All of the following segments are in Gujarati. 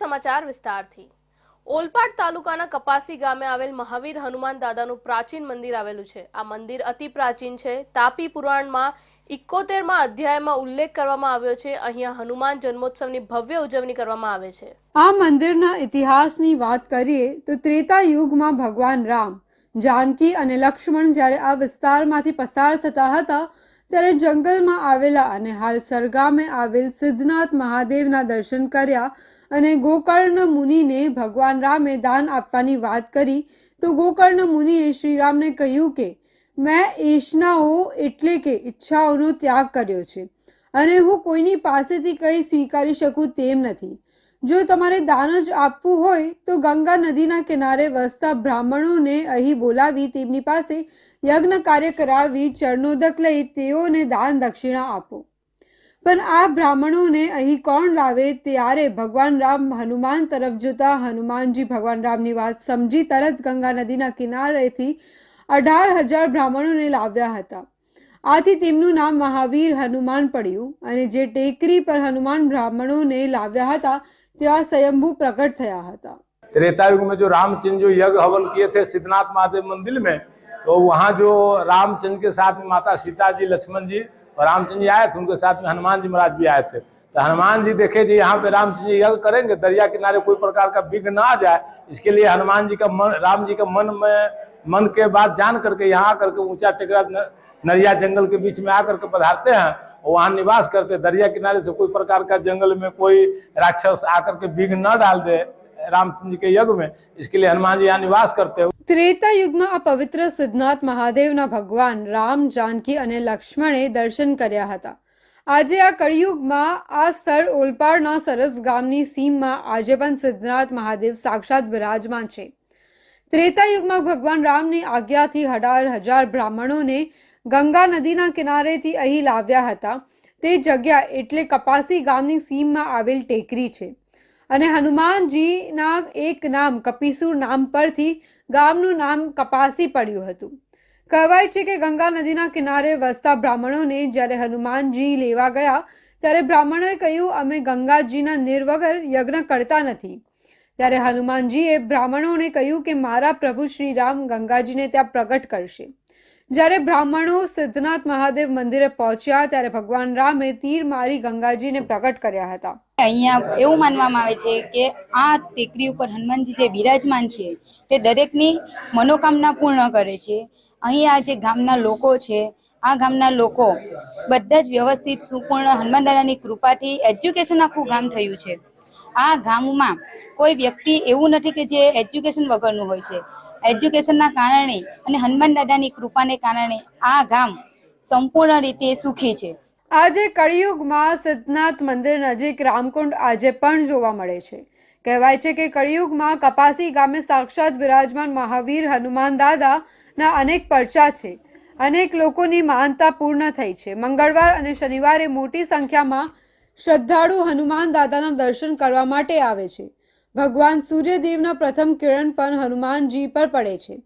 સમાચાર વિસ્તારથી. ઓલપાડ તાલુકાના કપાસી ગામે આવેલ મહાવીર હનુમાન દાદાનું પ્રાચીન મંદિર આવેલું છે. આ મંદિર અતિ પ્રાચીન છે. તાપી પુરાણમાં ઇકોતેરમાં અધ્યાયમાં ઉલ્લેખ કરવામાં આવ્યો છે. અહીંયા હનુમાન જન્મોત્સવની ભવ્ય ઉજવણી કરવામાં આવે છે. આ મંદિરના ઇતિહાસની વાત કરીએ તો ત્રેતા યુગમાં ભગવાન રામ, જાનકી અને લક્ષ્મણ જ્યારે આ વિસ્તારમાંથી પસાર થતા હતા ત્યારે જંગલમાં આવેલા અને હાલ સરગામે આવેલ સિદ્ધનાથ મહાદેવના દર્શન કર્યા અને ગોકર્ણ મુનિને ભગવાન રામે દાન આપવાની વાત કરી, તો ગોકર્ણ મુનિએ શ્રીરામને કહ્યું કે, મેં એશનાઓ એટલે કે ઈચ્છાઓનો ત્યાગ કર્યો છે અને હું કોઈની પાસેથી કંઈ સ્વીકારી શકું તેમ નથી. જો તમારે દાન જ આપવું હોય, તો ગંગા નદીના કિનારે વસતા બ્રાહ્મણોને અહીં બોલાવી તેમની પાસે યજ્ઞ કાર્ય કરાવી ચરણોદક લઈ તેઓને દાન દક્ષિણા આપો. પણ આ બ્રાહ્મણોને અહીં કોણ લાવે ત્યારે ભગવાન રામ હનુમાન તરફ જોતા હનુમાનજી ભગવાન રામની વાત સમજી તરત ગંગા નદીના કિનારેથી અઢાર હજાર બ્રાહ્મણોને લાવ્યા હતા. આથી તેમનું નામ મહાવીર હનુમાન પડ્યું અને જે ટેકરી પર હનુમાન બ્રાહ્મણોને લાવ્યા હતા ત્યાં સ્વયંભૂ प्रकट થયા હતા त्रेता युग में जो रामचंद्र जो यज्ञ हवन किए थे सिद्धनाथ महादेव मंदिर में तो वहाँ जो रामचंद्र के साथ में माता सीता जी लक्ष्मण जी और रामचंद्र जी आए थे उनके साथ में हनुमान जी महाराज भी आए थे तो हनुमान जी देखे जी यहाँ पे रामचंद्र जी यज्ञ करेंगे दरिया किनारे कोई प्रकार का विघ्न ना आ जाए इसके लिए हनुमान जी का मन राम जी का मन में मन के बाद जान करके यहाँ आकर के ऊंचा टेकरा न- नरिया जंगल के बीच में आकर के पधारते हैं और वहाँ निवास करते हैं। दरिया किनारे से कोई प्रकार का जंगल में कोई राक्षस आकर के विघ्न न डाल दे रामचंद्र जी के यज्ञ में इसके लिए हनुमान जी यहाँ निवास करते हैं ત્રેતા યુગમાં આ પવિત્ર સિદ્ધનાથ મહાદેવના ભગવાન રામ જાનકી અને લક્ષ્મણે દર્શન કર્યા હતા આજે આ કળિયુગમાં આ સ્થળ ઓલપાડના સરસ ગામની સીમમાં આજે પણ સિદ્ધનાથ મહાદેવ સાક્ષાત બિરાજમાન છે ત્રેતા યુગમાં ભગવાન રામની આજ્ઞાથી અઢાર હજાર બ્રાહ્મણોને ગંગા નદીના કિનારેથી અહીં લાવ્યા હતા. તે જગ્યા એટલે કપાસી ગામની સીમમાં આવેલ ટેકરી છે. અને હનુમાનજીના એક નામ, કપિસુર નામ પરથી ગામનું નામ કપાસી પડ્યું હતું. કહેવાય છે કે ગંગા નદીના કિનારે વસતા બ્રાહ્મણોને જ્યારે હનુમાનજી લેવા ગયા, ત્યારે બ્રાહ્મણોએ કહ્યું, અમે ગંગાજીના નિર્વગર યજ્ઞ કરતા નથી. ત્યારે હનુમાનજીએ બ્રાહ્મણોને કહ્યું કે, મારા પ્રભુ શ્રી રામ ગંગાજીને ત્યાં પ્રગટ કરશે. જ્યારે બ્રાહ્મણો સિદ્ધનાથ મહાદેવ મંદિરે પહોંચ્યા ત્યારે ભગવાન રામે તીર મારી ગંગાજીને પ્રગટ કર્યા હતા. અહીંયા એવું માનવામાં આવે છે કે આ ટેકરી ઉપર હનુમાનજી જે બિરાજમાન છે, તે દરેકની મનોકામના પૂર્ણ કરે છે. અહીં આ જે ગામના લોકો છે, આ ગામના લોકો બધા જ વ્યવસ્થિત, સુપૂર્ણ હનુમાન દાદાની કૃપાથી એજ્યુકેશન આખું ગામ થયું છે. આ ગામમાં કોઈ વ્યક્તિ એવું નથી કે જે એજ્યુકેશન વગરનું હોય છે. એજ્યુકેશનના કારણે અને હનુમાન દાદાની કૃપાને કારણે આ ગામ સંપૂર્ણ રીતે સુખી છે. આજે કળિયુગમાં સિદ્ધનાથ મંદિર નજીક રામકુંડ આજે પણ જોવા મળે છે. કહેવાય છે કે કળિયુગમાં કપાસી ગામે સાક્ષાત બિરાજમાન મહાવીર હનુમાન દાદાના અનેક પરચા છે. અનેક લોકોની માનતા પૂર્ણ થઈ છે. મંગળવાર અને શનિવારે મોટી સંખ્યામાં શ્રદ્ધાળુ હનુમાન દાદાના દર્શન કરવા માટે આવે છે. ભગવાન સૂર્યદેવના પ્રથમ કિરણ પણ હનુમાનજી પર પડે છે.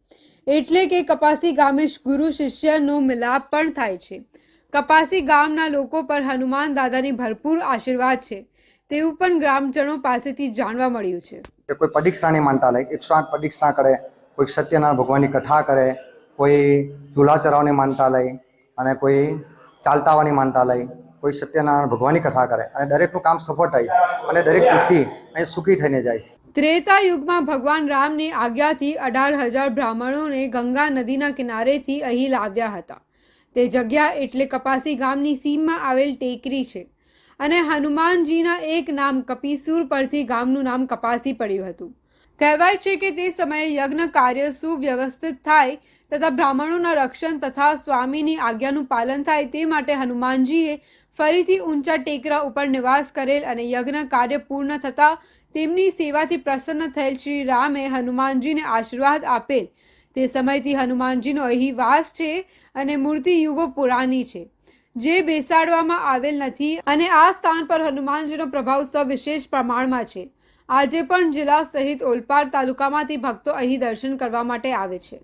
એટલે કે કપાસી ગામે ગુરુ શિષ્યનો મિલાપ પણ થાય છે. કપાસી ગામના લોકો પર હનુમાન દાદાની ભરપૂર આશીર્વાદ છે. તેવું પણ ગ્રામજનો પાસેથી જાણવા મળ્યું છે. કોઈ નહીં માનતા લે, એકસો આઠ પરીક્ષા કરે, કોઈ સત્યનારાયણ ભગવાનની કથા કરે, કોઈ ચૂલા ચરાવવાની માનતા લઈ અને કોઈ ચાલતાવાની માનતા લે. કોઈ સત્યનારાયણ ભગવાનની કથા કરે અને દરેકનું કામ સફળ થાય અને દરેક દુઃખી અહીં સુખી થઈને જાય છે. ત્રેતા યુગમાં ભગવાન રામની આજ્ઞાથી અઢાર હજાર બ્રાહ્મણોને ગંગા નદીના કિનારેથી અહીં લાવ્યા હતા. તે જગ્યા એટલે કપાસી ગામની સીમમાં આવેલ ટેકરી છે અને હનુમાનજીના એક નામ કપિસુર પરથી ગામનું નામ કપાસી પડ્યું હતું. કહેવાય છે કે તે સમયે યજ્ઞ કાર્ય સુવ્યવસ્થિત થાય તથા બ્રાહ્મણોના રક્ષણ તથા સ્વામીની આજ્ઞાનું પાલન થાય તે માટે હનુમાનજીએ ફરીથી ઊંચા ટેકરા ઉપર નિવાસ કરેલ અને યજ્ઞ કાર્ય પૂર્ણ થતાં તેમની સેવાથી પ્રસન્ન થયેલ શ્રી રામે હનુમાનજીને આશીર્વાદ આપેલ. તે સમયથી હનુમાનજીનો અહીં વાસ છે અને મૂર્તિ યુગો પુરાની છે. જે બેસાડવામાં આવેલ નથી અને આ સ્થાન પર હનુમાનજીનો પ્રભાવ સવિશેષ પ્રમાણમાં છે. આજે પણ જિલ્લા સહિત ઓલપાડ તાલુકામાંથી ભક્તો અહીં દર્શન કરવા માટે આવે છે.